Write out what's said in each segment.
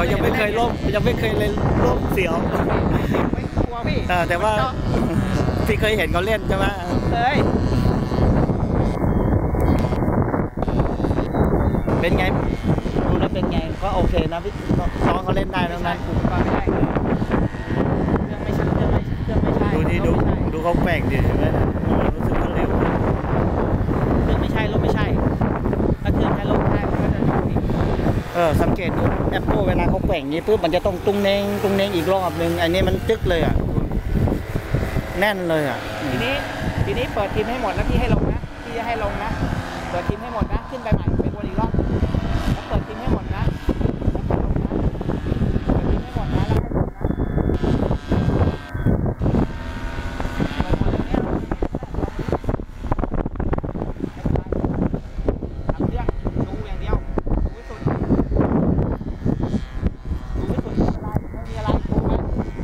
เขายังไม่เคยล่มยังไม่เคยเลยล่มเสียวไม่กลัวพี่เออแต่ว่าพี่เคยเห็นเขาเล่นใช่ไหมเลยเป็นไงดูแล้วเป็นไงก็โอเคนะพี่น้องเขาเล่นได้แล้วนะอุปกรณ์ไม่ได้เครื่องไม่ใช่เครื่องไม่เครื่องไม่ใช่ดูดิดูรถไม่ใช่ดูเขาแกว่งดิเห็นไหมรู้สึกว่าเร็ว เครื่องไม่ใช่รถไม่ใช่ ถ้าเครื่องใช้รถใช่มันก็จะอยู่ที่ เออสังเกตดูแอปเปิลเวลาเขาแกว่งนี้ปุ๊บมันจะต้องตุ้งเน้งตุ้งเน้งอีกรอบนึงอันนี้มันตึ๊กเลยอะแน่นเลยอะทีนี้ทีนี้เปิดทีมให้หมดแล้วพี่ให้ลงนะพี่จะให้ลงนะเปิดทีมให้หมดนะขึ้นไปใหม่ไปวนอีกรอบแล้วเปิดทีมให้หมดนะแล้วก็ลงนะเปิดทีมให้หมดนะแล้วก็ลงนะเปิดหมดเลยเนี่ยลงทำเครื่องดูอย่างเดียวดูให้สุดดูให้สุดไม่มีอะไรดูไป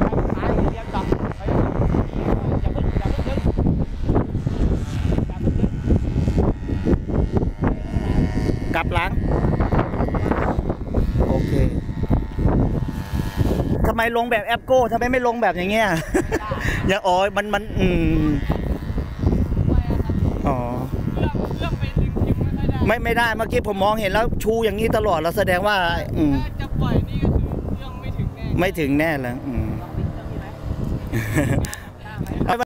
ไปซ้ายอย่างเดียวจับไปอย่าเพิ่งอย่าเพิ่งอย่าเพิ่งดึงอย่าเพิ่งดึง กลับหลัง โอเคทำไมลงแบบแอปโก้ทำไมไม่ลงแบบอย่างเงี้ยอย่าอ๋อมันมันอืมอ๋อเรื่องไปดึงคิวไม่ค่อยได้ไม่ไม่ได้เมื่อกี้ผมมองเห็นแล้วชูอย่างนี้ตลอดแล้วแสดงว่า อืมถ้าจะปล่อยนี่ก็คือเรื่องไม่ถึงแน่ไม่ถึงแน่เลยอืมลองดิ้นเครื่องนี้ไหม